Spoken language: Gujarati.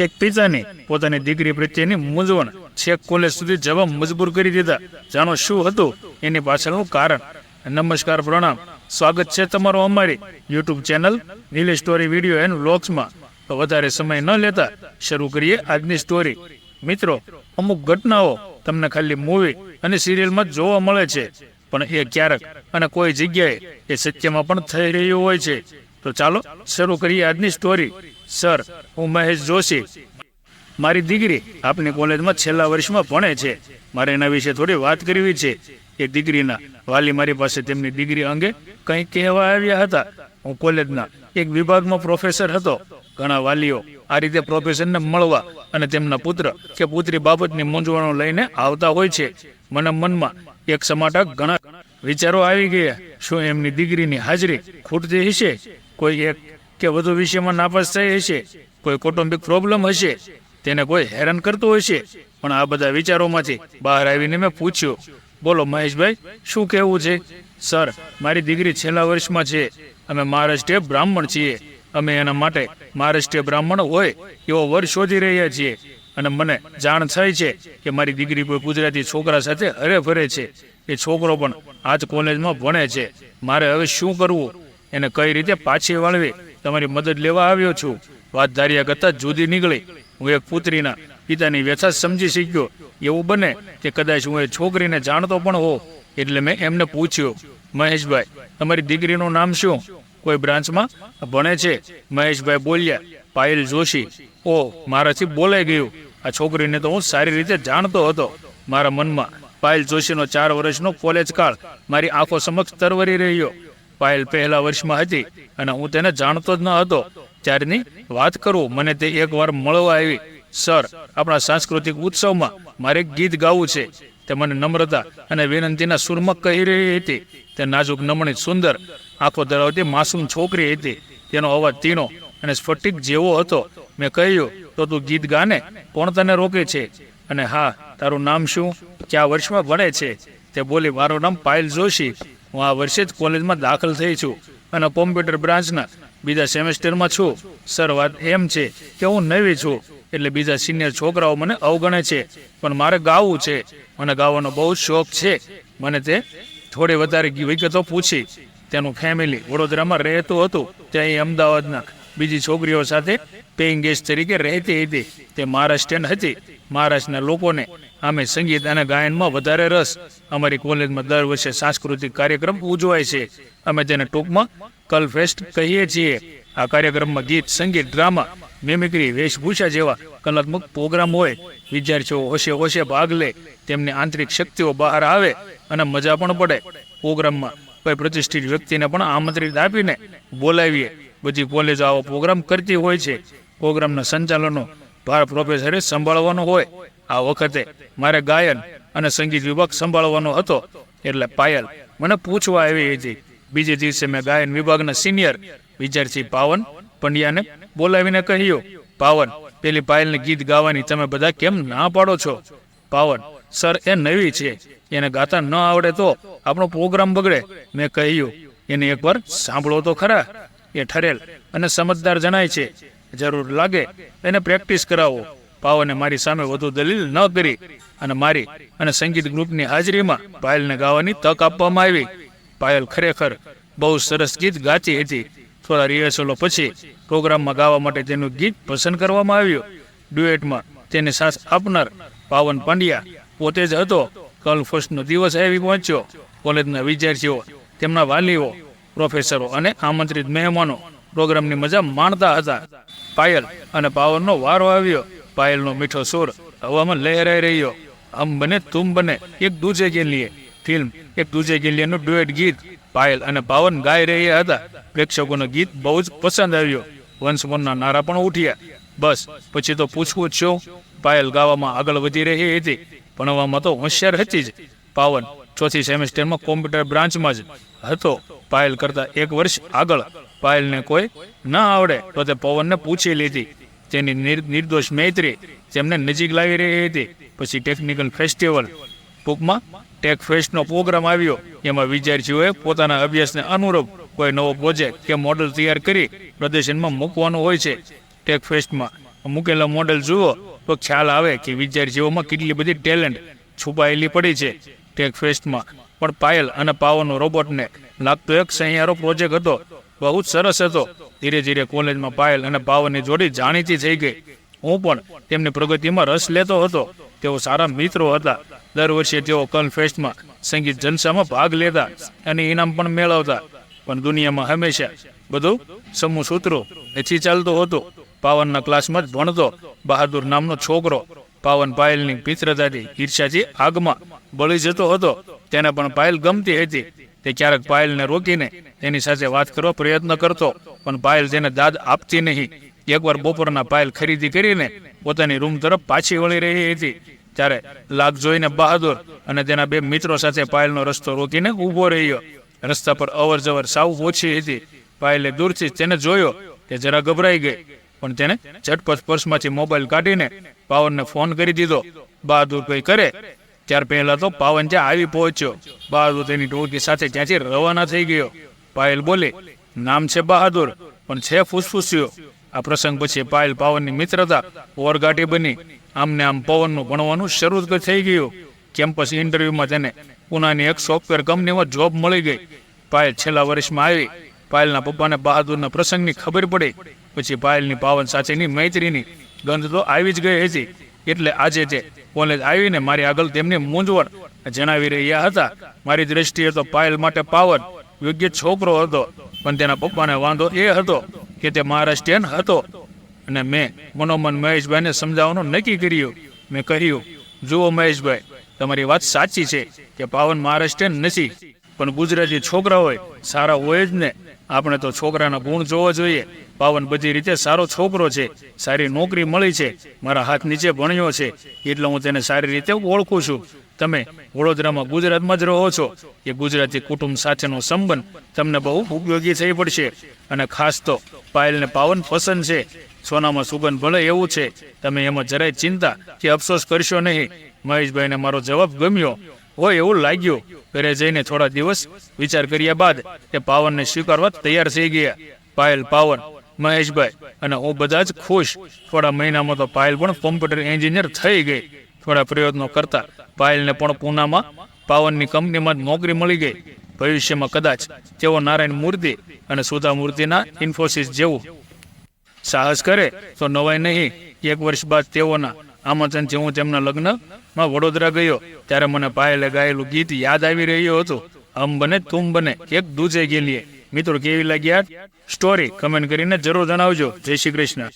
એક પિતાની પોતાની દીકરી પ્રત્યેની મૂંઝવણ. છેક કોલેજ સુધી જવા મજબૂર કરી દીધા. જાણો શું હતું? એની પાછળનું કારણ. નમસ્કાર, પ્રણામ. સ્વાગત છે તમારું અમારી YouTube channel Neeli story video and વ્લોગ્સમાં તો વધારે સમય ન લેતા શરૂ કરીએ આજની સ્ટોરી મિત્રો, અમુક ઘટનાઓ તમને ખાલી મૂવી અને સિરિયલમાં જોવા મળે છે. પણ એ ક્યારેક અને કોઈ જગ્યાએ એ સત્યમાં પણ થઈ રહ્યું હોય છે. તો ચાલો શરૂ કરીએ આજની સ્ટોરી સર, હું મહેશ જોશી. મારી દીકરી આપની કોલેજમાં છેલ્લા વર્ષમાં ભણે છે. મારે એના વિશે થોડી વાત કરવી છે. એ દીકરીના વાલી મારી પાસે તેમની દીકરી અંગે કંઈ કહેવા આવ્યા હતા. હું કોલેજના એક વિભાગમાં પ્રોફેસર હતો. ઘણા વાલીઓ આ રીતે પ્રોફેસરને મળવા અને તેમના પુત્ર કે પુત્રી બાબતની મૂંઝવણો લઈને આવતા હોય છે. મને મનમાં એક સમાટા ઘણા વિચારો આવી ગયા. શું એમની દીકરીની હાજરી ખૂટતી હશે? કોઈ એક કે વધુ વિષયમાં નાપાસ થઈ હશે, કોઈ કૌટુંબિક પ્રોબ્લેમ હશે, તેને કોઈ હેરાન કરતું હશે. પણ આ બધા વિચારોમાંથી બહાર આવીને મેં પૂછ્યું, બોલો મહેશભાઈ, શું કહેવું છે? સર, મારી દીકરી છેલ્લા વર્ષમાં છે. અમે મહારાષ્ટ્રીય બ્રાહ્મણ છીએ. અમે એના માટે મહારાષ્ટ્રીય બ્રાહ્મણ હોય એવો વર શોધી રહ્યા છીએ. અને મને જાણ થાય છે કે મારી દીકરી કોઈ ગુજરાતી છોકરા સાથે હરે ફરે છે. એ છોકરો પણ આજ કોલેજમાં ભણે છે. મારે હવે શું કરવું? એને કઈ રીતે પાછી વાળવી? તમારી મદદ લેવા આવ્યો છું. વાત ધાર્યા કરતાં જુદી નીકળી. હું એક પુત્રીના પિતાની વ્યથા સમજી શક્યો. એવું બને કે કદાચ હું એ છોકરીને જાણતો પણ હો એટલે મેં એમને પૂછ્યું, મહેશભાઈ, તમારી દીકરીનું નામ શું? કોઈ બ્રાન્ચમાં, ભણે છે. મહેશભાઈ બોલ્યા, પાયલ જોશી. ઓ, મારાથી બોલાઈ ગયું. આ છોકરીને તો હું સારી રીતે જાણતો હતો. મારા મનમાં, પાયલ જોશીનો ચાર વર્ષનો કોલેજ કાળ મારી આંખો સમક્ષ તરવરી રહ્યો. પાયલ પહેલા વર્ષમાં હતી અને હું તેને જાણતો જ ન હતો. ત્યારની વાત કરું, મને તે એકવાર મળવા આવી. સર, આપણા સાંસ્કૃતિક ઉત્સવમાં મારે ગીત ગાવું છે. તે મને નમ્રતા અને વિનંતીના સુરમાં કહી રહી હતી. તે નાજુક, નમણી, સુંદર, આંખો ધરાવતી માસૂમ છોકરી હતી. તેનો અવાજ તીણો અને સ્ફટિક જેવો હતો. મેં કહ્યું, તો તું ગીત ગાને? કોણ તને રોકે છે? અને હા, તારું નામ શું? કયા વર્ષમાં ભણે છે? તે બોલી, મારું નામ પાયલ જોશી. હું આ વર્ષે જ કોલેજમાં દાખલ થઈ છું અને કોમ્પ્યુટર બ્રાન્ચના બીજા સેમેસ્ટરમાં છું. સર, વાત એમ છે કે હું નવી છું એટલે બીજા સિનિયર છોકરાઓ મને અવગણે છે. પણ મારે ગાવું છે મને ગાવાનો બહુ શોખ છે. મને તે થોડી વધારે વિગતો પૂછી. તેનું ફેમિલી વડોદરામાં રહેતું હતું. ત્યાં અમદાવાદના બીજી છોકરીઓ સાથે પેઇંગ ગેસ્ટ તરીકે રહેતી હતી. તે મહારાષ્ટ્રીયન હતી. મહારાષ્ટ્રના લોકોને અમે સંગીત અને ગાયનમાં વધારે રસ. અમારી કોલેજમાં દર વર્ષે સાંસ્કૃતિક કાર્યક્રમ ઉજવાય છે. અમે તેને ટૂંકમાં કલફેસ્ટ કહીએ છીએ. આ કાર્યક્રમમાં ગીત, સંગીત, ડ્રામા મિમિક્રી વેશભૂષા જેવા કલાત્મક પ્રોગ્રામ હોય. વિદ્યાર્થીઓ ઓછે હોશે ભાગ લે. તેમની આંતરિક શક્તિઓ બહાર આવે અને મજા પણ પડે. પ્રોગ્રામમાં કોઈ પ્રતિષ્ઠિત વ્યક્તિને પણ આમંત્રિત આપીને બોલાવીએ. બધી કોલેજ આવો પ્રોગ્રામ કરતી હોય છે. પ્રોગ્રામના સંચાલનો ભાર પ્રોફેસરે સંભાળવાનો હોય. આ વખતે મારે ગાયન અને સંગીત વિભાગ સંભાળવાનો હતો. એટલે પાયલ મને પૂછવા આવી હતી. બીજે દિવસે મેં ગાયન વિભાગના સિનિયર વિદ્યાર્થી પાવન પંડ્યાને બોલાવીને કહ્યું, પાવન, પેલી પાયલને ગીત ગાવાની તમે બધા કેમ ના પાડો છો? પાવન, સર, એ નવી છે. એને ગાતા ન આવડે તો આપણો પ્રોગ્રામ બગડે. મેં કહ્યું, એને એકવાર સાંભળો તો ખરા. એ ઠરેલ. અને સમજદાર જણાય છે, જરૂર લાગે, એને પ્રેક્ટિસ કરાવો. પાવને મારી સામે વધુ દલીલ ન કરી. અને મારી અને સંગીત ગ્રુપની હાજરીમાં પાયલને ગાવાની તક આપવામાં આવી. પાયલ ખરેખર બહુ સરસ ગીત ગાતી હતી. થોડા રિહર્સલો પછી પ્રોગ્રામમાં ગાવા માટે તેનું ગીત પસંદ કરવામાં આવ્યું. ડ્યુએટમાં તેને સાથ આપનાર પાવન પાંડ્યા પોતે જ હતો. કલ ફર્સ્ટનો દિવસ આવી પહોંચ્યો. કોલેજના વિદ્યાર્થીઓ, તેમના વાલીઓ પ્રોફેસરો અને આમંત્રિત મહેમાનો. પ્રોગ્રામની મજા માણતા હતા. પાયલ અને પાવનનો વારો આવ્યો. પાયલનો મીઠો સુર હવામાં લહેરાઈ રહ્યો. હમ બને તુમ બને, એક દૂજે કે લીએ. ફિલ્મ, એક દૂજે કે લીએનું ડ્યુએટ ગીત. પાયલ અને પાવન ગાઈ રહ્યા હતા. પ્રેક્ષકોનો ગીત બહુ જ પસંદ આવ્યો. વંશમોરના નારા પણ ઉઠ્યા. બસ, પછી તો પૂછવું જ છું પાયલ ગાવામાં આગળ વધી રહી હતી. ભણવામાં તો હોશિયાર હતી જ. પાવન ચોથી સેમેસ્ટરમાં કોમ્પ્યુટર બ્રાન્ચમાં જ હતો. પાયલ કરતા એક વર્ષ આગળ પાયલને કોઈ ન આવડે તો તે પવનને પૂછી લીધી. તેની નિર્દોષ મૈત્રી તેમને નજીક લાવી રહી હતી. પછી ટેકનિકલ ફેસ્ટિવલ ટૂંકમાં ટેક ફેસ્ટનો પ્રોગ્રામ આવ્યો. એમાં વિદ્યાર્થીઓએ પોતાના અભ્યાસને અનુરૂપ કોઈ નવો પ્રોજેક્ટ કે મોડલ તૈયાર કરી પ્રદર્શનમાં મૂકવાનું હોય છે. ટેક ફેસ્ટમાં મૂકેલા મોડેલ જુઓ તો ખ્યાલ આવે કે વિદ્યાર્થીઓમાં કેટલી બધી ટેલેન્ટ છુપાયેલી પડી છે. ટેક ફેસ્ટમાં. પણ પાયલ અને પાવનનો રોબોટને લાગતો એક સહિયારો પ્રોજેક્ટ હતો. બહુ જ સરસ હતો. ધીરે ધીરે કોલેજમાં પાયલ અને પાવનની જોડી જાણીતી થઈ ગઈ. હું પણ તેમની પ્રગતિમાં રસ લેતો હતો. તેઓ સારા મિત્રો હતા. દર વર્ષે તેઓ કલ ફેસ્ટમાં સંગીત જલસામાં ભાગ લેતા અને ઇનામ પણ મેળવતા. પણ દુનિયામાં હંમેશા બધું સમૂહ સૂત્રો એથી ચાલતું હતું. પાવનના ક્લાસમાં જ ભણતો બહાદુર નામનો છોકરો. પાવન પાયલની પિત્રતાથી ઈર્ષાથી આગમાં બળી જતો હતો. તેને પણ પાયલ ગમતી હતી. તે ક્યારેક પાયલને રોકીને તેની સાથે વાત કરવા પ્રયત્ન કરતો, પણ પાયલ તેને દાદ આપતી નહીં. એકવાર બપોરના પાયલ ખરીદી કરીને પોતાની રૂમ તરફ પાછી વળી રહી હતી. ત્યારે લાગ જોઈને બહાદુર અને તેના બે મિત્રો સાથે પાયલનો રસ્તો રોકીને ઊભો રહ્યો. રસ્તા પર અવર જવર સાવ ઓછી હતી. પાયલે દૂરથી તેને જોયો. તે જરા ગભરાઈ ગઈ, પણ તેને ઝટપટ પર્સમાંથી મોબાઈલ કાઢીને પાવરને ફોન કરી દીધો. બહાદુર કંઈ કરે ત્યાર પહેલા તો પાવન ત્યાં આવી પહોંચ્યો, બહાદુર તેની ટોળકી સાથે ત્યાંથી રવાના થઈ ગયો. પાયલ બોલી, નામ છે બહાદુર, પણ છે ફૂસફૂસ્યો આ પ્રસંગ પછી પાયલ પાવનની મિત્રતા ઓરગાટી બની. આમને આમ પવનનું ભણવાનું શરૂ થઈ ગયું. કેમ્પસ ઇન્ટરવ્યુમાં તેને પુનાની એક સોફ્ટવેર કંપનીમાં જોબ મળી ગઈ. પાયલ છેલ્લા વર્ષમાં આવી. પાયલના પપ્પાને બહાદુરના પ્રસંગની ખબર પડી. પછી પાયલની પાવન સાથેની મૈત્રીની ગંધ તો આવી જ ગઈ હતી. એટલે આજે જે કોલેજ આવીને મારી આગળ તેમની મૂંઝવણ જણાવી રહ્યા હતા, મારી દ્રષ્ટિએ તો પાયલ માટે પાવન યોગ્ય છોકરો હતો, પણ તેના પપ્પાને વાંધો એ હતો કે તે મહારાષ્ટ્રીયન હતો. અને મેં મનોમન મહેશભાઈને સમજાવવાનું નક્કી કર્યું. મેં કહ્યું, જુઓ મહેશભાઈ, તમારી વાત સાચી છે કે પાવન મહારાષ્ટ્રીયન નથી, પણ ગુજરાતી છોકરા હોય, સારા હોય જ ને. આપણે તો છોકરાના ગુણ જોવા જોઈએ. પાવન બધી રીતે સારો છોકરો છે, સારી નોકરી મળી છે, મારા હાથ નીચે ભણ્યો છે, એટલે હું તેને સારી રીતે ઓળખું છું. તમે વડોદરામાં ગુજરાતમાં જ રહો છો. એ ગુજરાતી કુટુંબ સાથેનો સંબંધ તમને બહુ ઉપયોગી થઈ પડશે. અને ખાસ તો પાયલને પાવન પસંદ છે. સોનામાં સુગંધ ભલે એવું છે, તમે એમાં જરાય ચિંતા કે અફસોસ કરશો નહીં. મહેશભાઈને મારો જવાબ ગમ્યો. હોય એવું લાગ્યું. ઘરે જઈને થોડા દિવસ વિચાર કર્યા બાદ તે પાવનને સ્વીકારવા તૈયાર થઈ ગયા. પાયલ પાવન મહેશભાઈ. અને હું બધા જ ખુશ. થોડા મહિનામાં તો પાયલ પણ કોમ્પ્યુટર એન્જિનિયર થઈ ગઈ. થોડા પ્રયત્નો કરતા પાયલને પણ પૂનામાં પાવનની કંપનીમાં નોકરી મળી ગઈ. ભવિષ્યમાં કદાચ તેઓ નારાયણ મૂર્તિ અને સુધા મૂર્તિના ઇન્ફોસિસ જેવું. સાહસ કરે તો નવાય નહીં. એક વર્ષ બાદ તેઓના આમંત્રણથી હું તેમના લગ્નમાં વડોદરા ગયો. ત્યારે મને પાયલે ગાયેલું ગીત યાદ આવી રહ્યું હતું. હમ બને તુમ બને એક દૂજે કે લીએ મિત્રો કેવી લાગી આ સ્ટોરી કમેન્ટ કરીને જરૂર જણાવજો. જય શ્રી કૃષ્ણ.